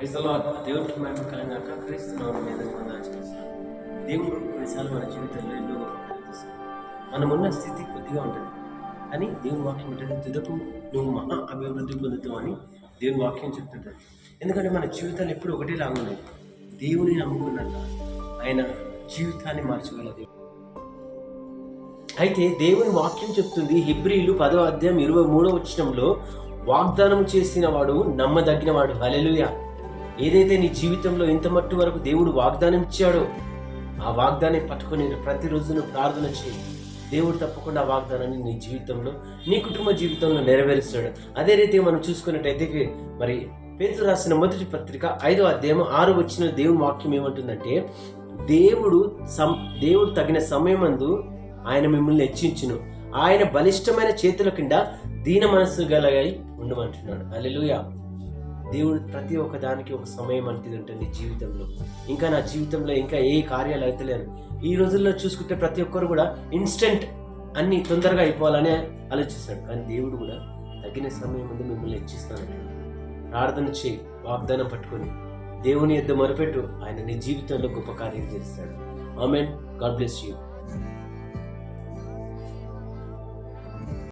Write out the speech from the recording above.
క్రైస్తలో దేవుడికి మేము కలిగాక క్రీస్తున్నాం మీద దేవుడు కొన్నిసార్లు మన జీవితంలో ఎన్నో మనమున్న స్థితి కొద్దిగా ఉంటుంది. అని దేవుని వాక్యం ఉంటుంది తుదకు నువ్వు మహా అభివృద్ధి పొందుతావు అని దేవుని వాక్యం చెప్తుంటుంది. ఎందుకంటే మన జీవితాలు ఎప్పుడు ఒకటే లాగుండదు దేవుని నమ్ముకున్నాక ఆయన జీవితాన్ని మార్చగలదు అయితే దేవుని వాక్యం చెప్తుంది హిబ్రీలు పదో అధ్యాయం ఇరవై మూడో వచ్చినంలో వాగ్దానం చేసిన వాడు నమ్మదగినవాడు ఏదైతే నీ జీవితంలో ఇంత మట్టు వరకు దేవుడు వాగ్దానం ఇచ్చాడో ఆ వాగ్దాన్ని పట్టుకొని ప్రతిరోజు నువ్వు ప్రార్థన చేయి. దేవుడు తప్పకుండా ఆ వాగ్దానాన్ని నీ జీవితంలో నీ కుటుంబ జీవితంలో నెరవేరుస్తాడు. అదే రీతిగా మనం చూసుకున్నట్టయితే మరి పేరు రాసిన మొదటి పత్రిక ఐదో అధ్యాయం ఆరు వచ్చిన దేవుని వాక్యం ఏమంటుందంటే దేవుడు సం దేవుడు తగిన సమయమందు ఆయన మిమ్మల్ని హెచ్చించును. ఆయన బలిష్టమైన చేతుల కింద దీన మనస్సు గలగై ఉండమంటున్నాడు. అల్లెలుయా దేవుడు ప్రతి ఒక్క దానికి ఒక సమయం అనేది ఉంటుంది జీవితంలో. ఇంకా నా జీవితంలో ఇంకా ఏ కార్యాలు అయితలేరు ఈ రోజుల్లో చూసుకుంటే ప్రతి ఒక్కరు కూడా ఇన్స్టెంట్ అన్ని తొందరగా అయిపోవాలనే ఆలోచిస్తాడు కానీ దేవుడు కూడా తగిన సమయం ముందు మిమ్మల్ని హెచ్చిస్తాను ప్రార్థన చేయి వాగ్దానం పట్టుకొని దేవుని యొద్ద మొరపెట్టు. ఆయన నీ జీవితంలో గొప్ప కార్యం చేస్తాడు. ఆమెన్. God bless you.